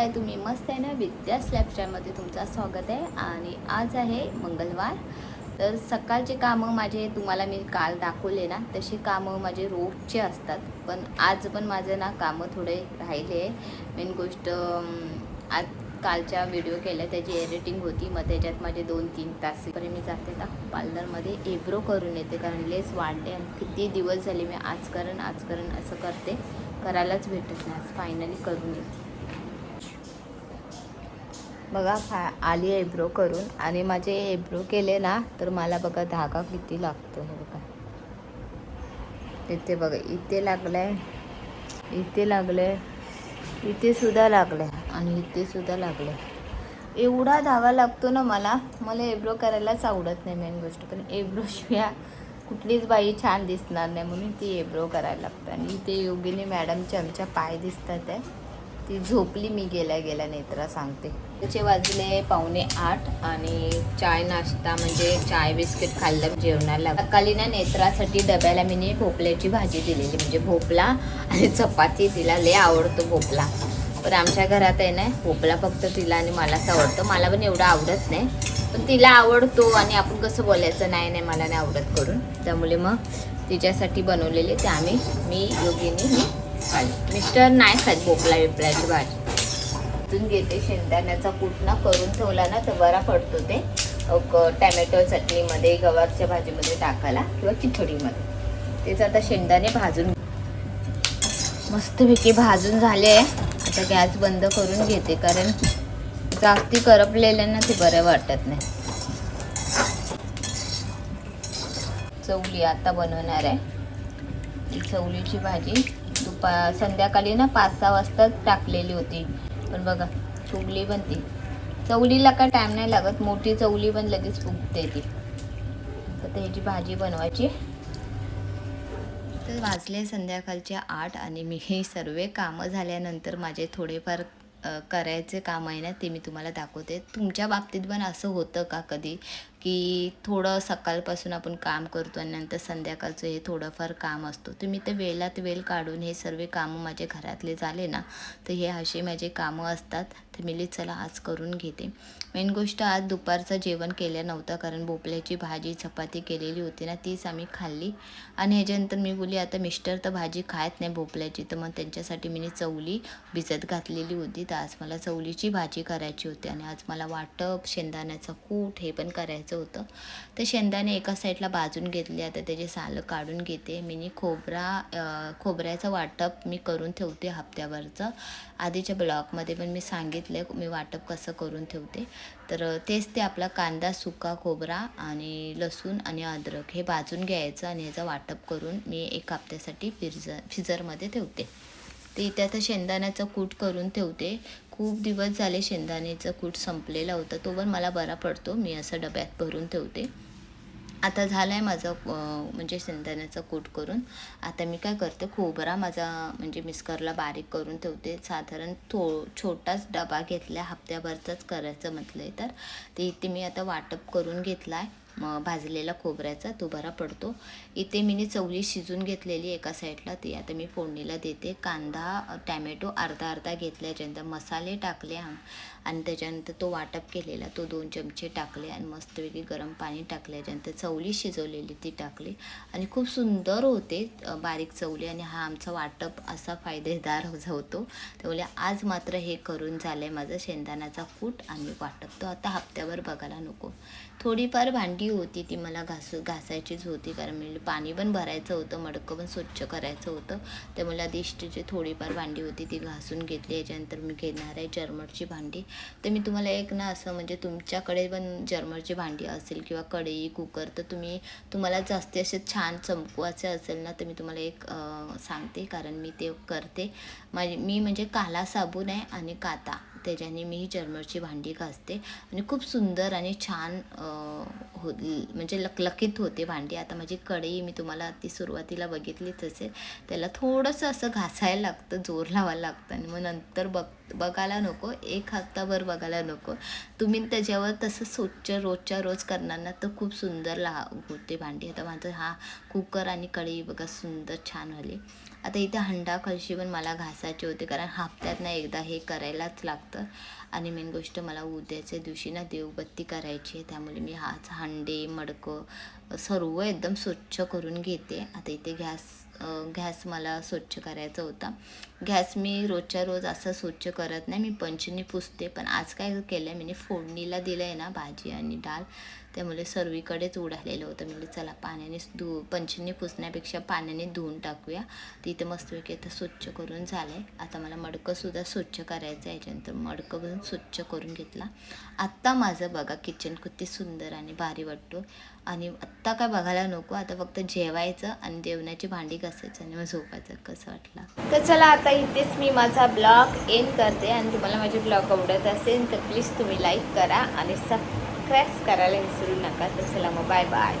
आहे. तुम्ही मस्त आहे ना? विद्या स्लॅपस्टाईलमध्ये तुमचं स्वागत आहे. आणि आज आहे मंगळवार तर सकाळचे कामं माझे तुम्हाला मी काल दाखवले ना? तशी कामं माझे रोजचे असतात. पण आज पण माझं ना कामं थोडे राहिले मेन गोष्ट आज कालच्या व्हिडिओ केल्या. त्याची एडिटिंग होती. मग त्याच्यात माझे दोन तीन तास मी जाते ना पार्लरमध्ये एब्रो करून येते कारण लेस वाढले आणि किती दिवस झाले मी आज करण आज करण असं करते. करायलाच भेटत नाही. आज फायनली करून येते. बघा फा आली एब्रो करून आणि माझे एब्रो केले ना तर मला बघा धागा किती लागतो हे बघा. इथे बघा इथे लागलाय इथे लागले इथे सुद्धा लागले आणि इथे सुद्धा लागले एवढा धागा लागतो ना मला मला एब्रो करायलाच आवडत नाही मेन गोष्ट. पण एब्रो शिवाय कुठलीच बाई छान दिसणार नाही म्हणून ती एब्रो करायला लागतं. आणि इथे योगिनी मॅडमचे आमच्या पाय दिसतात आहे. ती झोपली मी गेल्या गेल्या नेत्रा सांगते. त्याचे वाजले पावणे आठ आणि चाय नाश्ता म्हणजे चाय बिस्किट खाल्लं जेवणाला. सकाळी ना नेत्रासाठी डब्याला मी नी भोपल्याची भाजी दिलेली म्हणजे भोपला आणि चपाती. तिला लय आवडतो भोपला. पण आमच्या घरात आहे ना भोपला फक्त तिला आणि मलाच आवडतं. मला पण एवढं आवडत नाही. पण तिला आवडतो आणि आपण कसं बोलायचं नाही नाही मला नाही आवडत करून. त्यामुळे मग तिच्यासाठी बनवलेले ते आम्ही मी योगिनी मी मिस्टर नाही खात भोपळा बिपळ्याची भाजी. अजून घेते शेंगदाण्याचा कूट ना करून ठेवला ना तर बरा पडतो ते. टॅमॅटो चटणीमध्ये गवारच्या भाजीमध्ये टाकायला किंवा खिचडीमध्ये तेच आता शेंगदाणे भाजून मस्तपैकी भाजून झाले. आहे आता गॅस बंद करून घेते कारण जास्ती करपलेले ना ते बरं वाटत नाही. चवली आता बनवणार आहे. चवलीची भाजी प संध्याकाळी ना पाच सहा वाजता टाकलेली होती. पण बघा फुगली पण ती चवलीला काय टाईम नाही लागत. मोठी चवली पण लगेच फुगते ती. तर त्याची भाजी बनवायची. तर वाजले संध्याकाळचे आठ आणि मी हे सर्व कामं झाल्यानंतर माझे थोडेफार करायचे काम आहे ना ते मी तुम्हाला दाखवते. तुमच्या बाबतीत पण असं होतं का कधी? की थोडं सकाळपासून आपण काम करतो आणि नंतर संध्याकाळचं हे थोडंफार काम असतो. तुम्ही ते वेळात वेळ काढून हे सर्व कामं माझे घरातले झाले ना तर हे असे माझे कामं असतात तर मी चला आज करून घेते. मेन गोष्ट आज दुपारचं जेवण केलं नव्हतं कारण भोपळ्याची भाजी चपाती केलेली होती ना तीच आम्ही खाल्ली. आणि ह्याच्यानंतर मी बोली आता मिस्टर तर भाजी खात नाही भोपळ्याची तर मग त्यांच्यासाठी मी चवली भिजत घातलेली होती. तर आज मला चवलीची भाजी करायची होती आणि आज मला वाटप शेंगदाण्याचं कूट हे पण करायचं होतं. तर शेंगदाणे एका साईडला भाजून घेतले. आता त्याचे सालं काढून घेते. मी खोबरा खोबऱ्याचं वाटप मी करून ठेवते हप्त्यावरचं. आधीच्या ब्लॉगमध्ये पण मी सांगितलं मी वाटप कसं करून ठेवते. तर तेच ते आपला कांदा सुका खोबरा आणि लसूण आणि अद्रक हे भाजून घ्यायचं आणि ह्याचं वाटप करून मी एक हप्त्यासाठी फिरज फिजरमध्ये ठेवते. ते इथे आता शेंगदाण्याचं कूट करून ठेवते. खूप दिवस झाले शेंगदाण्याचं कूट संपलेला होता. तो पण मला बरा पडतो. मी असं डब्यात भरून ठेवते. आता झालं आहे माझं म्हणजे शेंगदाण्याचं कूट करून. आता मी काय करते खोबरा माझा म्हणजे मिस्करला बारीक करून ठेवते. साधारण थो छोटाच डबा घेतला हप्त्याभरचाच करायचं म्हटलं आहे तर. ते इथे मी आता वाटप करून घेतला आहे मग भाजलेला खोबऱ्याचा तो बरा पडतो. इथे मी चवली शिजून घेतलेली एका साईडला. ती आता मी फोडणीला देते. कांदा टॅमॅटो अर्धा अर्धा घेतल्याच्यानंतर मसाले टाकले आणि त्याच्यानंतर तो वाटप केलेला तो दोन चमचे टाकले आणि मस्तपैकी गरम पाणी टाकल्याच्यानंतर चवली शिजवलेली ती टाकली. आणि खूप सुंदर होते बारीक चवली आणि हा आमचा वाटप असा फायदेदार होतो. त्यामुळे आज मात्र हे करून झालं आहे माझं शेंगदाण्याचा कूट आणि वाटप. तो आता हप्त्यावर बघायला नको. थोडीफार भांडी होती ती मला घासू घासायचीच होती कारण मी पाणी पण भरायचं होतं मडकं पण स्वच्छ करायचं होतं. त्यामुळे दिष्टीची थोडीफार भांडी होती ती घासून घेतली. याच्यानंतर मी घेणार आहे जर्मरची भांडी. तर मी तुम्हाला एक ना असं म्हणजे तुमच्याकडे पण जर्मरची भांडी असेल किंवा कढई कुकर तर तुम्ही तुम्हाला जास्ती असे छान चमकवाचे असेल ना तर मी तुम्हाला एक सांगते. कारण मी ते करते. माझी मी म्हणजे काला साबून आहे आणि काता. त्याच्याने मी ही चर्मरची भांडी घासते. आणि खूप सुंदर आणि छान हो म्हणजे लकलकीत होते भांडी. आता माझी कढई मी तुम्हाला ती सुरुवातीला बघितलीच असेल. त्याला थोडंसं असं घासायला लागतं जोर लावायला लागतं. आणि मग नंतर बघ बघायला नको. एक हप्ताभर बघायला नको. तुम्ही त्याच्यावर तसं स्वच्छ रोजच्या रोज करणार ना तर खूप सुंदर ला होते भांडी. आता माझं हा कुकर आणि कढई बघा सुंदर छान आली आता इथे हंडा कळशी पण मला घासायचे होते कारण हप्त्यात ना एकदा हे करायलाच लागतं. आणि मेन गोष्ट मला उद्याच्या दिवशी ना देवबत्ती करायची आहे त्यामुळे मी हाच हांडे मडकं सर्व एकदम स्वच्छ करून घेते. आता इथे गॅस गॅस मला स्वच्छ करायचा होता. गॅस मी रोजच्या रोज असं स्वच्छ करत नाही. मी पंचनी पुसते पण आज काय केलं आहे मी फोडणीला दिलं आहे ना भाजी आणि डाळ त्यामुळे सर्वीकडेच उडालेलं होतं. म्हणजे चला पाण्याने धु पंचनी पुसण्यापेक्षा पाण्याने धुवून टाकूया. तिथे मस्तपैकी आता स्वच्छ करून झालं आहे आता मला मडकंसुद्धा स्वच्छ करायचं आहे. याच्यानंतर मडकं पण स्वच्छ करून घेतला. आत्ता माझं बघा किचन किती सुंदर आणि भारी वाटतो. आणि आत्ता काय बघायला नको आता फक्त जेवायचं आणि जेवणाची भांडी घासायचं आणि मग झोपायचं. कसं वाटलं? तर चला आता इथेच मी माझा ब्लॉग एंड करते आणि तुम्हाला माझे ब्लॉग आवडत असेल तर प्लीज तुम्ही लाईक करा आणि सबस्क्राईब करायला विसरू नका. तर चला मग बाय बाय